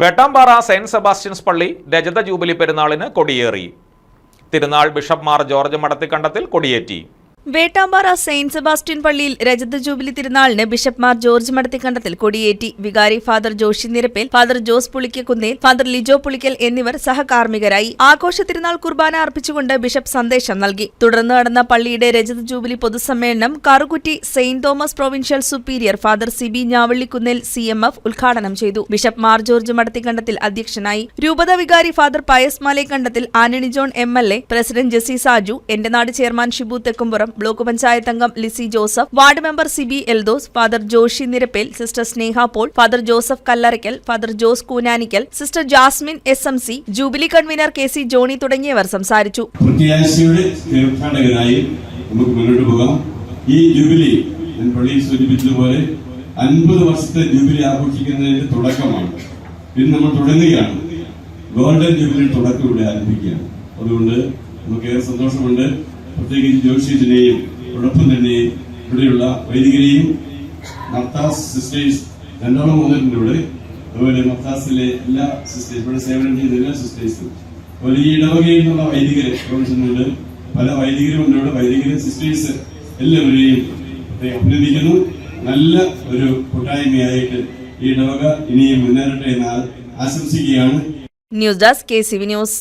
Vettampara saint Sebastian's പള്ളി രജത jubilee പെരുന്നാളിന് കൊടിയേറി. തിരുനാൾ ബിഷപ്പ് മാർ ജോർജ് മടത്തിക്കണ്ടത്തിൽ കൊടിയേറ്റി. വേട്ടാമ്പാറ സെയിന്റ് സെബാസ്റ്റ്യൻ പള്ളിയിൽ രജത ജൂബിലി തിരുനാളിന് ബിഷപ്പ്മാർ ജോർജ് മടത്തിക്കണ്ടത്തിൽ കൊടിയേറ്റി. വികാരി father Joshy Nirappil father Jose Pulikkakunnel father Lijo Pulickal എന്നിവർ സഹകാർമ്മികരായി ആഘോഷ തിരുനാൾ കുർബാന അർപ്പിച്ചുകൊണ്ട് ബിഷപ്പ് സന്ദേശം നൽകി. തുടർന്ന് നടന്ന പള്ളിയുടെ രജത ജൂബിലി പൊതുസമ്മേളനം Karukutty saint Thomas provincial superior father Siby Njavallikunnel C M F ഉദ്ഘാടനം ചെയ്തു. ബിഷപ്പ് മാർ ജോർജ് മടത്തിക്കണ്ടത്തിൽ അധ്യക്ഷനായി. രൂപത വികാരി father Pius Malekandathil Antony John M L A president Jessy Saju എന്റെ നാട് ചെയർമാൻ ഷിബു തെക്കുംപുറം ബ്ലോക്ക് പഞ്ചായത്ത് അംഗം Lissy Joseph ward member Siby Eldhose father Joshy Nirappel sister Sneha Paul father Joseph Kallarackal father Jose Koonanickal sister Jasmine S M C jubilee convener K C Johny തുടങ്ങിയവർ സംസാരിച്ചു. നമുക്ക് മുന്നോട്ട് പോകാം. ഈ jubilee ഞാൻ പള്ളിയിൽ സൂചിപ്പിച്ചതുപോലെ അൻപത് വർഷത്തെ ജൂബിലി ആഘോഷിക്കുന്നതിന്റെ തുടക്കമാണ്. ഇത് നമ്മൾ തുടങ്ങുകയാണ്. ഗോൾഡൻ ജൂബിലി തുടക്കം ഇവിടെ ആരംഭിക്കുകയാണ്. അതുകൊണ്ട് നമുക്ക് ഏറെ സന്തോഷമുണ്ട്. പ്രത്യേകിച്ച് ജ്യോതിഷത്തിനെയും അതോടൊപ്പം തന്നെ ഇവിടെയുള്ള വൈദികരെയും മർത്താസ് സിസ്റ്റേഴ്സ് രണ്ടോളം വന്നിട്ടുണ്ട് അതുപോലെ മർത്താസിലെ എല്ലാ സിസ്റ്റേഴ്സ് ഇവിടെ സേവനം ചെയ്യുന്ന എല്ലാ സിസ്റ്റേഴ്സും. അതുപോലെ ഈ ഇടവകയിൽ നിന്നുള്ള വൈദികരെ പ്രൊഫഷനുണ്ട് പല വൈദികരുമുണ്ട് ഇവിടെ. വൈദികരും സിസ്റ്റേഴ്സ് എല്ലാവരെയും അഭിനന്ദിക്കുന്നു. നല്ല ഒരു കൂട്ടായ്മയായിട്ട് ഈ ഇടവക ഇനിയും മുന്നേറട്ടെ എന്ന് ആശംസിക്കുകയാണ്. News desk K C V news.